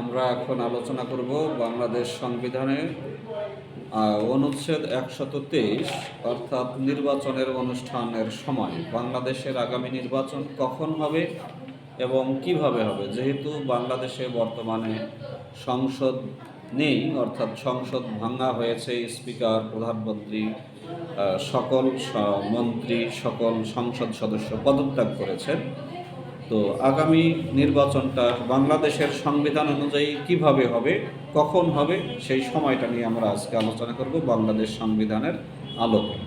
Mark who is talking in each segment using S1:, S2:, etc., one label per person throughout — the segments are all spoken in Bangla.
S1: আমরা এখন আলোচনা করব বাংলাদেশ সংবিধানের অনুচ্ছেদ একশত তেইশ, অর্থাৎ নির্বাচনের অনুষ্ঠানের সময়। বাংলাদেশের আগামী নির্বাচন কখন হবে এবং কীভাবে হবে? যেহেতু বাংলাদেশে বর্তমানে সংসদ নেই, অর্থাৎ সংসদ ভাঙা হয়েছে, স্পিকার, প্রধানমন্ত্রী সকল মন্ত্রী, সকল সংসদ সদস্য পদত্যাগ করেছেন। তো আগামী নির্বাচনটা বাংলাদেশের সংবিধান অনুযায়ী কীভাবে হবে, কখন হবে, সেই সময়টা নিয়ে আমরা আজকে আলোচনা করব বাংলাদেশ সংবিধানের আলোকে।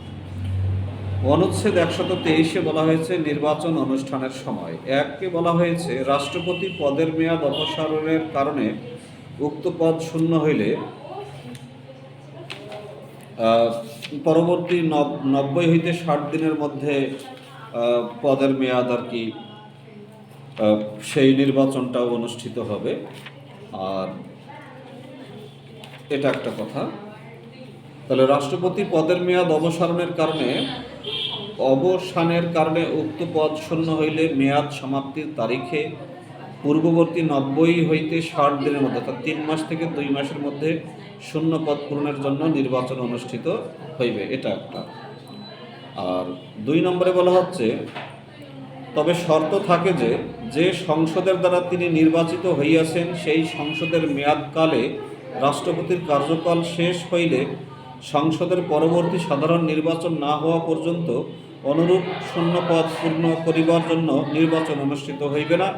S1: অনুচ্ছেদ একশত তেইশে বলা হয়েছে, নির্বাচন অনুষ্ঠানের সময়। এককে বলা হয়েছে, রাষ্ট্রপতি পদের মেয়াদ অপসারণের কারণে উক্ত পদ শূন্য হইলে পরবর্তী নব- নব্বই হইতে ষাট দিনের মধ্যে পদের মেয়াদ আর কি সেই নির্বাচনটাও অনুষ্ঠিত হবে। আর এটা একটা কথা। তাহলে রাষ্ট্রপতি পদের মেয়াদ অবসারণের কারণে, অবসানের কারণে উক্ত পদ শূন্য হইলে মেয়াদ সমাপ্তির তারিখে পূর্ববর্তী নব্বই হইতে ষাট দিনের মধ্যে, অর্থাৎ তিন মাস থেকে দুই মাসের মধ্যে শূন্য পদ পূরণের জন্য নির্বাচন অনুষ্ঠিত হইবে। এটা একটা। আর দুই নম্বরে বলা হচ্ছে তবে শর্ত থাকে যে যে সংসদের দ্বারা তিনি নির্বাচিত হইয়াছেন, সেই সংসদের মেয়াদকালে রাষ্ট্রপতির কার্যকাল শেষ হইলে সংসদের পরবর্তী সাধারণ নির্বাচন না হওয়া পর্যন্ত অনুরূপ শূন্যপদ পূর্ণ করিবার জন্য নির্বাচন অনুষ্ঠিত হইবে না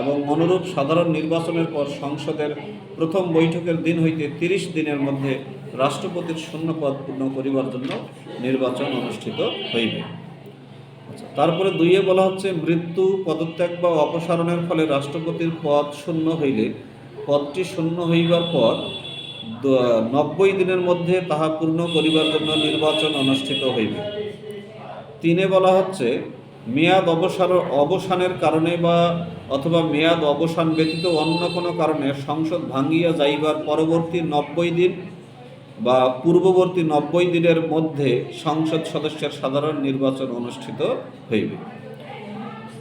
S1: এবং অনুরূপ সাধারণ নির্বাচনের পর সংসদের প্রথম বৈঠকের দিন হইতে তিরিশ দিনের মধ্যে রাষ্ট্রপতির শূন্যপদ পূর্ণ করিবার জন্য নির্বাচন অনুষ্ঠিত হইবে। তারপরে দুইয়ে বলা হচ্ছে, মৃত্যু, পদত্যাগ বা অপসারণের ফলে রাষ্ট্রপতির পদ শূন্য হইলে, পদটি শূন্য হইবার পর নব্বই দিনের মধ্যে তাহা পূর্ণ করিবার জন্য নির্বাচন অনুষ্ঠিত হইবে। তিনে বলা হচ্ছে, মেয়াদ অবসার অবসানের কারণে বা অথবা মেয়াদ অবসান ব্যতীত অন্য কোনো কারণে সংসদ ভাঙ্গিয়া যাইবার পরবর্তী নব্বই দিন বা পূর্ববর্তী নব্বই দিনের মধ্যে সংসদ সদস্যের সাধারণ নির্বাচন অনুষ্ঠিত হইবে।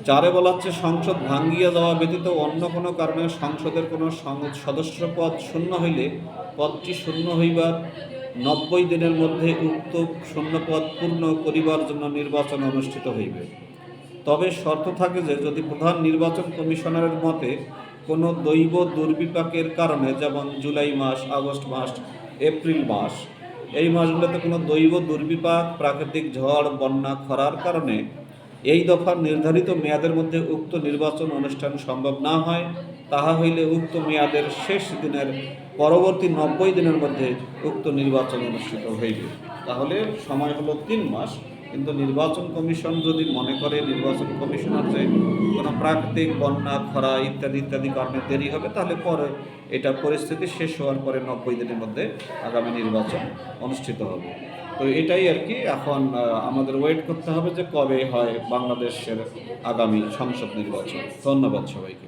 S1: চারে বলা হচ্ছে সংসদ ভাঙ্গিয়া যাওয়া ব্যতীত অন্য কোনো কারণে সংসদের কোনো সদস্য পদ শূন্য হইলে পদটি শূন্য হইবার নব্বই দিনের মধ্যে উক্ত শূন্য পদ পূর্ণ করিবার জন্য নির্বাচন অনুষ্ঠিত হইবে। তবে শর্ত থাকে যে, যদি প্রধান নির্বাচন কমিশনারের মতে কোনো দৈব দুর্বিপাকের কারণে, যেমন জুলাই মাস, আগস্ট মাস এপ্রিল মাস। এই মাসগুলোতে কোনো দৈব দুর্বিপাক, প্রাকৃতিক ঝড়, বন্যা, খরার কারণে এই দফার নির্ধারিত মেয়াদের মধ্যে উক্ত নির্বাচন অনুষ্ঠান সম্ভব না হয়। তাহা হইলে উক্ত মেয়াদের শেষ দিনের পরবর্তী নব্বই দিনের মধ্যে উক্ত নির্বাচন অনুষ্ঠিত হইবে। তাহলে সময় হলো তিন মাস। কিন্তু নির্বাচন কমিশন যদি মনে করে নির্বাচন কমিশনার যে কোনো প্রাকৃতিক বন্যা, খরা ইত্যাদি ইত্যাদি কারণে দেরি হবে, তাহলে পরে এটা পরিস্থিতি শেষ হওয়ার পরে নব্বই দিনের মধ্যে আগামী নির্বাচন অনুষ্ঠিত হবে। তো এটাই আর কি, এখন আমাদের ওয়েট করতে হবে যে কবে হয় বাংলাদেশের আগামী সংসদ নির্বাচন। ধন্যবাদ সবাইকে।